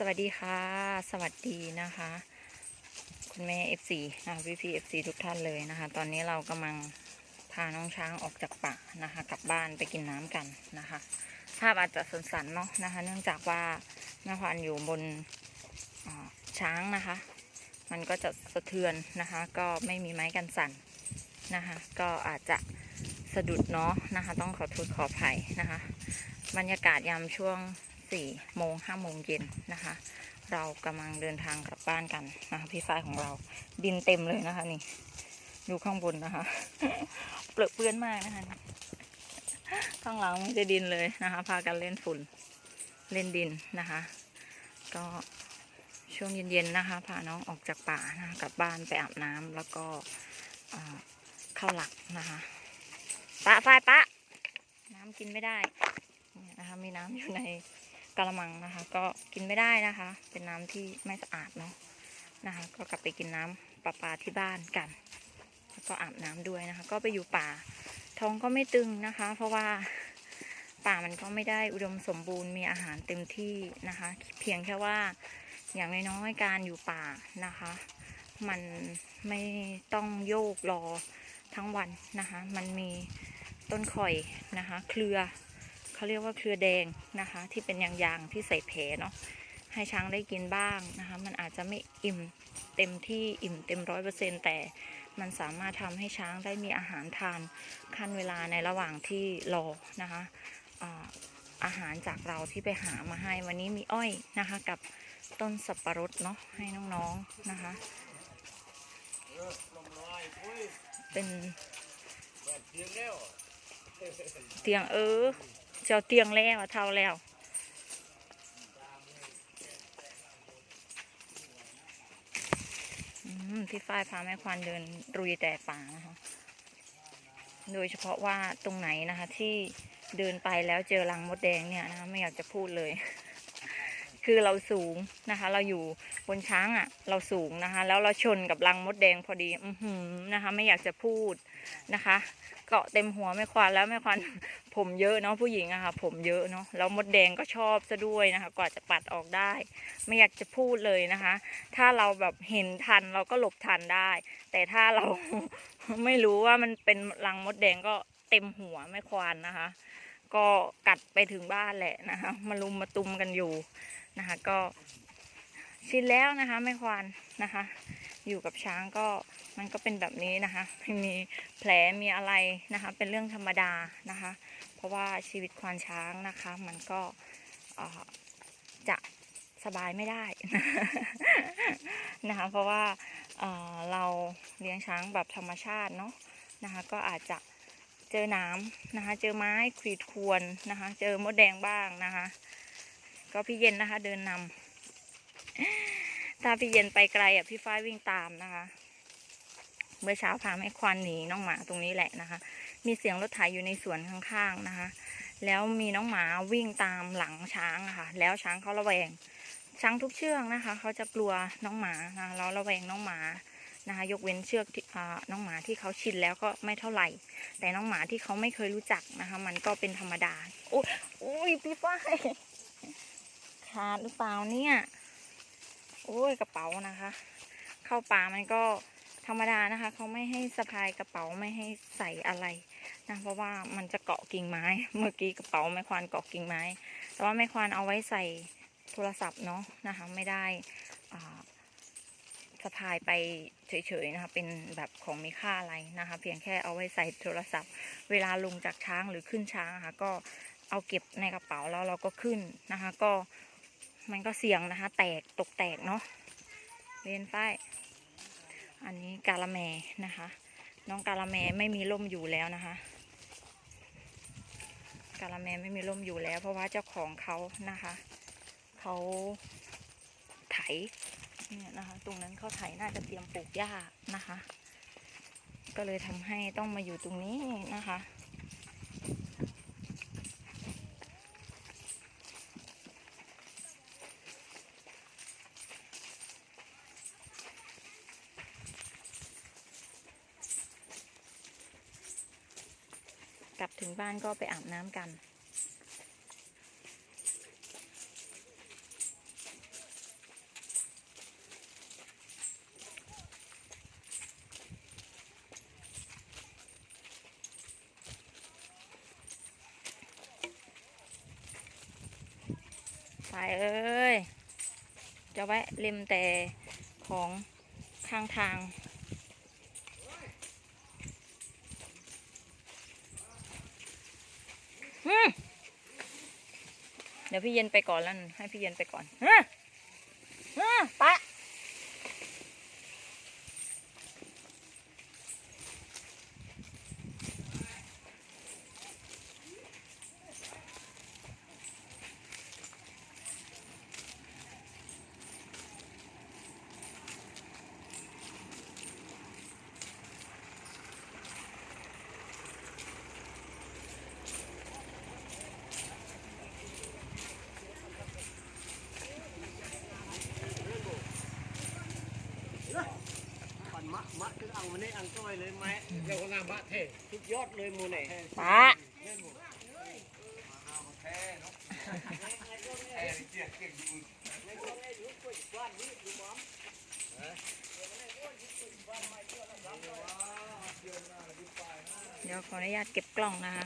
สวัสดีค่ะ สวัสดีนะคะ คุณแม่ FC นะคะพี่พี FC ทุกท่านเลยนะคะ ตอนนี้เรากำลังพาน้องช้างออกจากป่านะคะ กลับบ้านไปกินน้ำกันนะคะ ภาพอาจจะสันๆเนาะนะคะ เนื่องจากว่าแม่ควานอยู่บนช้างนะคะ มันก็จะสะเทือนนะคะ ก็ไม่มีไม้กันสั่นนะคะ ก็อาจจะสะดุดเนาะนะคะ ต้องขอโทษขออภัยนะคะ บรรยากาศยามช่วง 4โมง5โมงเย็นนะคะ เรากำลังเดินทางกลับบ้านกันนะคะพี่ฝ้ายของเราดินเต็มเลยนะคะนี่ดูข้างบนนะคะเปลือะเปื้อนมากนะคะข้างหลังไม่ได้ดินเลยนะคะ พากันเล่นฝุ่นเล่นดินนะคะ ก็ช่วงเย็นๆนะคะพาน้องออกจากป่านะคะกลับบ้านไปอาบน้ำแล้วก็เข้าหลักนะคะปะฝ้ายปะน้ำกินไม่ได้เนี่ยนะคะมีน้ำอยู่ใน กระมังนะคะ ก็กินไม่ได้นะคะ เป็นน้ำที่ไม่สะอาดเนาะนะคะ ก็กลับไปกินน้ำประปาที่บ้านกัน แล้วก็อาบน้ำด้วยนะคะ ก็ไปอยู่ป่าท้องก็ไม่ตึงนะคะ เพราะว่าป่ามันก็ไม่ได้อุดมสมบูรณ์มีอาหารเต็มที่นะคะ เพียงแค่ว่าอย่างน้อยๆการอยู่ป่านะคะ มันไม่ต้องโยกรอทั้งวันนะคะ มันมีต้นข่อยนะคะ เครือ เขาเรียกว่าเครือแดงนะคะ ที่เป็นยางๆที่ใส่แผลเนาะให้ช้างได้กินบ้างนะคะ มันอาจจะไม่อิ่มเต็มที่อิ่มเต็มร้อยเปอร์เซ็นแต่มันสามารถทำให้ช้างได้มีอาหารทานขั้นเวลาในระหว่างที่รอนะคะอาอาหารจากเราที่ไปหามาให้วันนี้มีอ้อยนะคะ กับต้นสับปะรดเนาะให้น้องๆนะคะ เป็นเตียงเออ เจ้าเตียงแล้วเท่าแล้วพี่ฝ้ายพาแม่ควันเดินรุยแต่ป่านะคะ โดยเฉพาะว่าตรงไหนนะคะ ที่เดินไปแล้วเจอรังมดแดงเนี่ยนะคะไม่อยากจะพูดเลย คือเราสูงนะคะ เราอยู่บนช้างอะ่ะ เราสูงนะคะ แล้วเราชนกับรังมดแดงพอดีอือหือนะคะ ไม่อยากจะพูดนะคะ เกาะเต็มหัวแม่ควานแล้วแม่ควานผมเยอะเนาะผู้หญิงอะค่ะ ผมเยอะเนาะแล้วมดแดงก็ชอบซะด้วยนะคะ กว่าจะปัดออกได้ ไม่อยากจะพูดเลยนะคะ ถ้าเราแบบเห็นทันเราก็หลบทันได้ แต่ถ้าเราไม่รู้ว่ามันเป็นรังมดแดงก็เต็มหัวแม่ควานนะคะ ก็กัดไปถึงบ้านแหละนะคะ มาลุมมาตุมกันอยู่ นะคะ ก็ชินแล้วนะคะแม่ควานนะคะ อยู่กับช้างก็มันก็เป็นแบบนี้นะคะมีแผลมีอะไรนะคะ เป็นเรื่องธรรมดานะคะ เพราะว่าชีวิตควานช้างนะคะ มันก็จะสบายไม่ได้นะคะ เพราะว่าเอ่อเราเลี้ยงช้างแบบธรรมชาติเนาะนะคะ ก็อาจจะเจอน้ำนะคะ เจอไม้ขีดควรนะคะ เจอมดแดงบ้างนะคะ ก็พี่เย็นนะคะ เดินนำถ้าพี่เย็นไปไกลอะพี่ฝ้ายวิ่งตามนะคะ เมื่อเช้าพาแม่ควานหนีน้องหมาตรงนี้แหละนะคะ มีเสียงรถไถอยู่ในสวนข้างๆนะคะ แล้วมีน้องหมาวิ่งตามหลังช้างะค่ะแล้วช้างเขาระแวง ช้างทุกเชือกนะคะเขาจะกลัวน้องหมานะแล้วระแวงน้องหมานะคะยกเว้นเชือกที่อ่าน้องหมาที่เขาชินแล้วก็ไม่เท่าไหร่ แต่น้องหมาที่เขาไม่เคยรู้จักนะคะ มันก็เป็นธรรมดาอ้ยโอ้ยพี่ฝ้าย ขาดหรือเปล่าเนี่ย โอ้ยกระเป๋านะคะ เข้าป่ามันก็ธรรมดานะคะ เขาไม่ให้สะพายกระเป๋าไม่ให้ใส่อะไรนะเพราะว่ามันจะเกาะกิ่งไม้ เมื่อกี้กระเป๋าแม่ควานเกาะกิ่งไม้ แต่ว่าแม่ควานเอาไว้ใส่โทรศัพท์เนาะนะคะ ไม่ได้สะพายไปเฉยๆนะคะ เป็นแบบของมีค่าอะไรนะคะ เพียงแค่เอาไว้ใส่โทรศัพท์ เวลาลงจากช้างหรือขึ้นช้างะค่ะก็เอาเก็บในกระเป๋าแล้วเราก็ขึ้นนะคะ ก็ มันก็เสี่ยงนะคะ แตกตกแตกเนาะเรียนฝ้ายอันนี้กาละแมนะคะ น้องกาละแมไม่มีร่มอยู่แล้วนะคะ กาละแมไม่มีร่มอยู่แล้ว เพราะว่าเจ้าของเขานะคะเขาไถเนี่ยนะคะ ตรงนั้นเขาไถน่าจะเตรียมปลูกหญ้านะคะ ก็เลยทำให้ต้องมาอยู่ตรงนี้นะคะ กลับถึงบ้านก็ไปอาบน้ำกันสายเอ้ย จะแวะริมแต่ของข้างทาง เดี๋ยวพี่เย็นไปก่อนแล้วนะให้พี่เย็นไปก่อนฮะฮะปะ มะมะคือเอามาเนี่อังก้อยเลยไหมเดี๋ยวก็นามะเทสุดยอดเลยหมูไหนปะเดี๋ยวขออนุญาตเก็บกล้องนะคะ